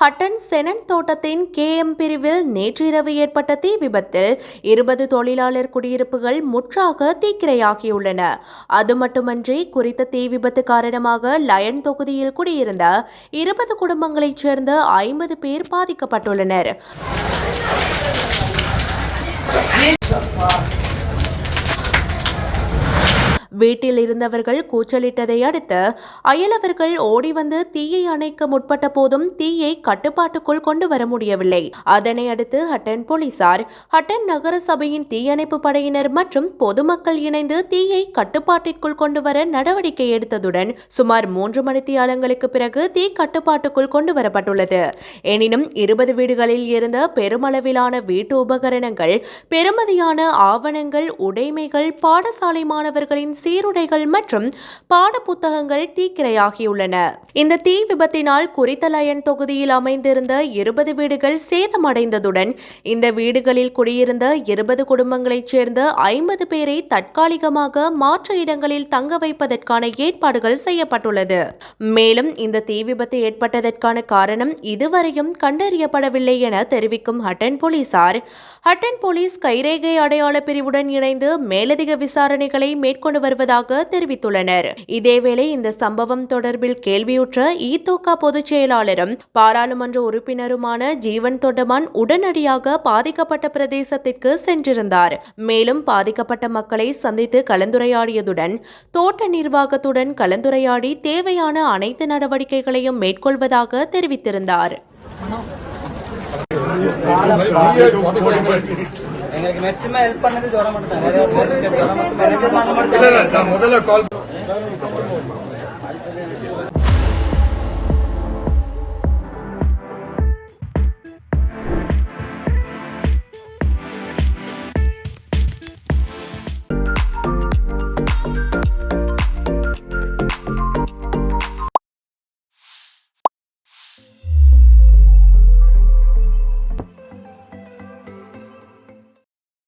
ஹட்டன் செனன் தோட்டத்தின் கேஎம் பிரிவில் நேற்றிரவு ஏற்பட்ட தீ விபத்தில் இருபது தொழிலாளர் குடியிருப்புகள் முற்றாக தீக்கிரையாகியுள்ளன. அது மட்டுமன்றி குறித்த தீ விபத்து காரணமாக லயன் தொகுதியில் குடியிருந்த இருபது குடும்பங்களைச் சேர்ந்த ஐம்பது பேர் பாதிக்கப்பட்டுள்ளனர். வீட்டில் இருந்தவர்கள் கூச்சலிட்டதை அடுத்து அயலவர்கள் ஓடி வந்து தீயை அணைக்க முற்பட்ட போதும் தீயை கட்டுப்பாட்டுக்குள் கொண்டு வர முடியவில்லை. அதனை அடுத்து ஹட்டன் போலீசார் ஹட்டன் நகர சபையின் தீயணைப்பு படையினர் மற்றும் பொதுமக்கள் இணைந்து தீயை கட்டுப்பாட்டிற்குள் கொண்டு வர நடவடிக்கை எடுத்ததுடன் சுமார் மூன்று மணித்தியாலங்களுக்கு பிறகு தீ கட்டுப்பாட்டுக்குள் கொண்டு வரப்பட்டுள்ளது. எனினும் இருபது வீடுகளில் இருந்த பெருமளவிலான வீட்டு உபகரணங்கள் பெருமதியான ஆவணங்கள் உடைமைகள் பாடசாலை மாணவர்களின் சீருடைகள் மற்றும் பாடப்புத்தகங்கள் தீக்கிரையாகியுள்ளன. இந்த தீ விபத்தினால் குறித்த லயன் தொகுதியில் அமைந்திருந்த இருபது வீடுகள் சேதமடைந்ததுடன் இந்த வீடுகளில் குடியிருந்த இருபது குடும்பங்களைச் சேர்ந்த ஐம்பது பேரை தற்காலிகமாக மாற்று இடங்களில் தங்க வைப்பதற்கான ஏற்பாடுகள் செய்யப்பட்டுள்ளது. மேலும் இந்த தீ விபத்து ஏற்பட்டதற்கான காரணம் இதுவரையும் கண்டறியப்படவில்லை என தெரிவிக்கும் ஹட்டன் போலீசார் ஹட்டன் போலீஸ் கைரேகை அடையாள பிரிவுடன் இணைந்து மேலதிக விசாரணைகளை மேற்கொண்டு வருவதாக தெரிவித்துள்ளனர். இதேவேளை இந்த சம்பவம் தொடர்பில் கேள்வியுற்ற ஈதோகா பொதுச் செயலாளரும் பாராளுமன்ற உறுப்பினருமான ஜீவன் தொண்டமான் உடனடியாக பாதிக்கப்பட்ட பிரதேசத்திற்கு சென்றிருந்தார். மேலும் பாதிக்கப்பட்ட மக்களை சந்தித்து கலந்துரையாடியதுடன் தோட்ட நிர்வாகத்துடன் கலந்துரையாடி தேவையான அனைத்து நடவடிக்கைகளையும் மேற்கொள்வதாக தெரிவித்திருந்தார். எங்களுக்கு மேக்ஸிமம் ஹெல்ப் பண்ணது தோட மட்டும் தான். முதல்ல கால்